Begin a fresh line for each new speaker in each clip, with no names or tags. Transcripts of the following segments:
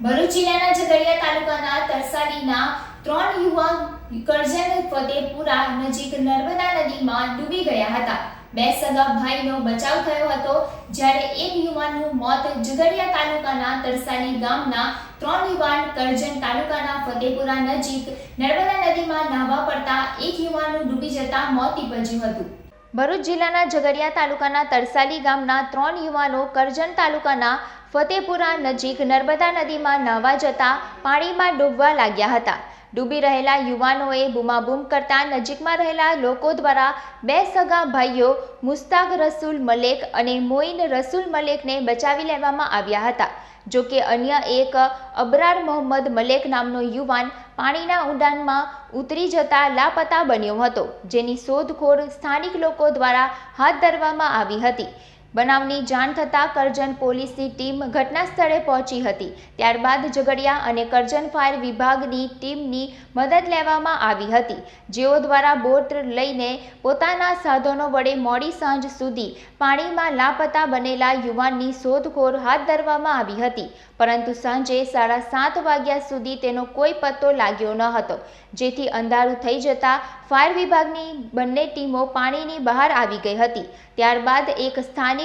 ભરૂચ જિલ્લાના ઝઘડિયા તાલુકાના તરસાડીના ત્રણ યુવાન કરજણ ફતેપુરા નજીક નર્મદા નદીમાં ડૂબી ગયા હતા. બે સગા ભાઈનો બચાવ થયો હતો, જ્યારે એક યુવાનનું મોત ઝઘડિયા તાલુકાના તરસાલી ગામના ત્રણ યુવાન કરજણ તાલુકાના ફતેપુરા નજીક નર્મદા નદીમાં નાહવા પડતા એક યુવાનનું ડૂબી જતા મોત નીપજ્યું હતું. ભરૂચ જિલ્લાના ઝઘડિયા તાલુકાના તરસાલી ગામના ત્રણ યુવાનો કરજણ તાલુકાના ફતેપુરા નજીક નર્મદા નદીમાં નાહવા જતા પાણીમાં ડૂબવા લાગ્યા હતા. ડૂબી રહેલા યુવાનોએ બૂમાબૂમ કરતા નજીકમાં રહેલા લોકો દ્વારા બે સગા ભાઈઓ, મુસ્તાક રસુલ મલેક અને મોઇન રસુલ મલેકને બચાવી લેવામાં આવ્યા હતા. જો કે અન્ય એક, અબરાર મોહમ્મદ મલેક નામનો યુવાન પાણીના ઉડાનમાં ઉતરી જતા લાપતા બન્યો હતો, જેની શોધખોળ સ્થાનિક લોકો દ્વારા હાથ ધરવામાં આવી હતી. બનાવની જાણ થતાં કરજણ પોલીસની ટીમ ઘટના સ્થળે પહોંચી હતી. ત્યારબાદ ઝઘડિયા અને કરજણ ફાયર વિભાગની ટીમની મદદ લેવામાં આવી હતી. જેઓ દ્વારા બોટ લઈને પોતાના સાધનો વડે મોડી સાંજ સુધી પાણીમાં લાપતા બનેલા યુવાનની શોધખોળ હાથ ધરવામાં આવી હતી. પરંતુ સાંજે સાડા સાત વાગ્યા સુધી તેનો કોઈ પત્તો લાગ્યો ન હતો. જેથી અંધારું થઈ જતાં ફાયર વિભાગની બંને ટીમો પાણીની બહાર આવી ગઈ હતી. ત્યારબાદ એક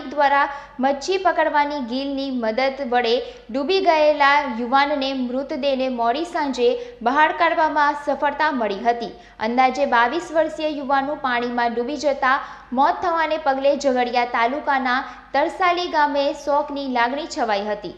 સ્થાનિક દ્વારા મચ્છી પકડવાની ગીલની મદદ વડે ડૂબી ગયેલા યુવાનને મૃતદેહને મોડી સાંજે બહાર કાઢવામાં સફળતા મળી હતી. અંદાજે બાવીસ વર્ષીય યુવાનનું પાણીમાં ડૂબી જતા મોત થવાને પગલે ઝઘડિયા તાલુકાના તરસાલી ગામે શોકની લાગણી છવાઈ હતી.